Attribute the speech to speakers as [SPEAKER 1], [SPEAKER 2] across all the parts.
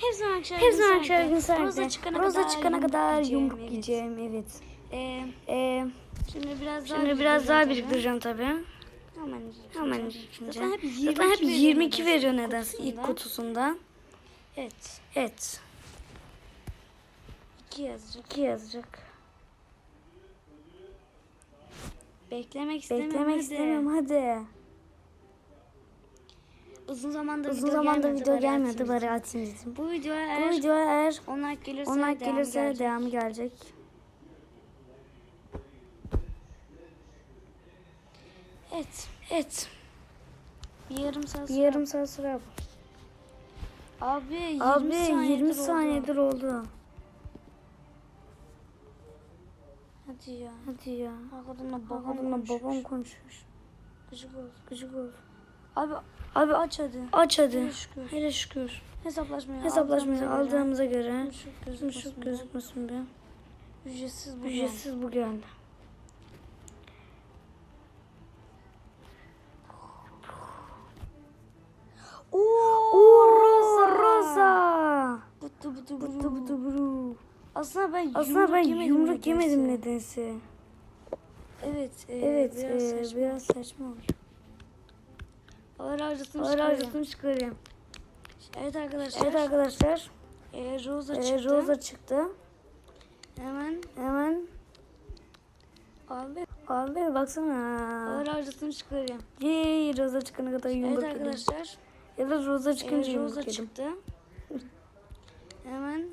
[SPEAKER 1] Hepsi arkadaşlar.
[SPEAKER 2] Hepsi arkadaşlar gün saatte.
[SPEAKER 1] Roza çıkana
[SPEAKER 2] Roza
[SPEAKER 1] kadar,
[SPEAKER 2] çıkana kadar yumruk yiyeceğim. Evet.
[SPEAKER 1] Ee,
[SPEAKER 2] Ee,
[SPEAKER 1] şimdi biraz daha
[SPEAKER 2] şimdi biraz daha
[SPEAKER 1] biriktireceğim
[SPEAKER 2] tabii.
[SPEAKER 1] Hemen
[SPEAKER 2] Hemen
[SPEAKER 1] biriktireceğim.
[SPEAKER 2] Zaten
[SPEAKER 1] hep 22,
[SPEAKER 2] Zaten hep 22 veriyor nedense ilk
[SPEAKER 1] kutusunda.
[SPEAKER 2] kutusunda.
[SPEAKER 1] Evet.
[SPEAKER 2] Evet.
[SPEAKER 1] 2 yazacak.
[SPEAKER 2] 2 yazacak.
[SPEAKER 1] Beklemek istemiyorum.
[SPEAKER 2] Beklemek
[SPEAKER 1] hadi.
[SPEAKER 2] istemiyorum hadi.
[SPEAKER 1] Uzun zamandır
[SPEAKER 2] Uzun
[SPEAKER 1] video
[SPEAKER 2] zamandır
[SPEAKER 1] gelmedi,
[SPEAKER 2] video
[SPEAKER 1] bari
[SPEAKER 2] gelmedi
[SPEAKER 1] atayım
[SPEAKER 2] bari atayım dedim.
[SPEAKER 1] Bu videoya
[SPEAKER 2] Bu
[SPEAKER 1] eğer
[SPEAKER 2] videoya eğer
[SPEAKER 1] 10 like gelirse,
[SPEAKER 2] 10 like
[SPEAKER 1] devamı
[SPEAKER 2] gelirse
[SPEAKER 1] gelecek.
[SPEAKER 2] devamı gelecek.
[SPEAKER 1] Evet.
[SPEAKER 2] Evet.
[SPEAKER 1] Bir yarım saat
[SPEAKER 2] Bir
[SPEAKER 1] sonra.
[SPEAKER 2] yarım saat süre.
[SPEAKER 1] Abi 20
[SPEAKER 2] Abi
[SPEAKER 1] saniyedir
[SPEAKER 2] 20
[SPEAKER 1] oldu.
[SPEAKER 2] saniyedir oldu.
[SPEAKER 1] Hadi ya.
[SPEAKER 2] Hadi ya.
[SPEAKER 1] Arkadaşımla babam
[SPEAKER 2] babam konuşmuş.
[SPEAKER 1] Gıcık oldu.
[SPEAKER 2] Gıcık oldu.
[SPEAKER 1] Abi
[SPEAKER 2] Abi
[SPEAKER 1] aç hadi.
[SPEAKER 2] aç hadi.
[SPEAKER 1] Hele şükür.
[SPEAKER 2] Hele şükür.
[SPEAKER 1] Hesaplaşmayı
[SPEAKER 2] Hesaplaşmayı
[SPEAKER 1] aldığımıza göre
[SPEAKER 2] göre
[SPEAKER 1] düşük gözükmesin be. Ücretsiz bu.
[SPEAKER 2] Ücretsiz bu geldi. Oo Rosa Rosa.
[SPEAKER 1] Bıttı
[SPEAKER 2] Bıtı
[SPEAKER 1] bıttı
[SPEAKER 2] bıtı buru.
[SPEAKER 1] Aslında ben
[SPEAKER 2] Aslında
[SPEAKER 1] yumruk
[SPEAKER 2] ben
[SPEAKER 1] yemedim
[SPEAKER 2] yumruk yemedim
[SPEAKER 1] nedense. Evet. e,
[SPEAKER 2] Evet
[SPEAKER 1] Biraz
[SPEAKER 2] e,
[SPEAKER 1] saçma.
[SPEAKER 2] biraz saçma oldu.
[SPEAKER 1] Ağır harcasını
[SPEAKER 2] Ağır harcasını çıkarayım.
[SPEAKER 1] Evet arkadaşlar.
[SPEAKER 2] Evet arkadaşlar.
[SPEAKER 1] E, Rosa
[SPEAKER 2] e,
[SPEAKER 1] çıktı.
[SPEAKER 2] Rosa çıktı.
[SPEAKER 1] Hemen
[SPEAKER 2] Hemen
[SPEAKER 1] abi
[SPEAKER 2] abi baksana.
[SPEAKER 1] ağır harcasını çıkarıyorum.
[SPEAKER 2] Yey Rosa çıkana kadar yumruk
[SPEAKER 1] Evet
[SPEAKER 2] yedim.
[SPEAKER 1] arkadaşlar.
[SPEAKER 2] Ya da Rosa çıkınca
[SPEAKER 1] E,
[SPEAKER 2] yumruk
[SPEAKER 1] Rosa
[SPEAKER 2] yedim.
[SPEAKER 1] çıktı. Hemen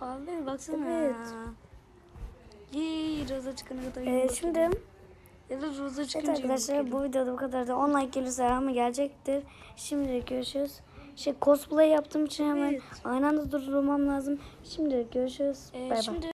[SPEAKER 1] Abi baksana.
[SPEAKER 2] Evet.
[SPEAKER 1] Yey Rosa çıkana kadar
[SPEAKER 2] E,
[SPEAKER 1] yumruk
[SPEAKER 2] şimdi
[SPEAKER 1] yedim. Ya da Rosa
[SPEAKER 2] Evet arkadaşlar bu videoda bu kadar da 10 like gelirse ama gelecektir. Şimdilik görüşürüz. Şey cosplay yaptığım için hemen
[SPEAKER 1] Evet.
[SPEAKER 2] aynı anda durdurmam lazım. Şimdilik görüşürüz.
[SPEAKER 1] E,
[SPEAKER 2] bay bay.
[SPEAKER 1] şimdi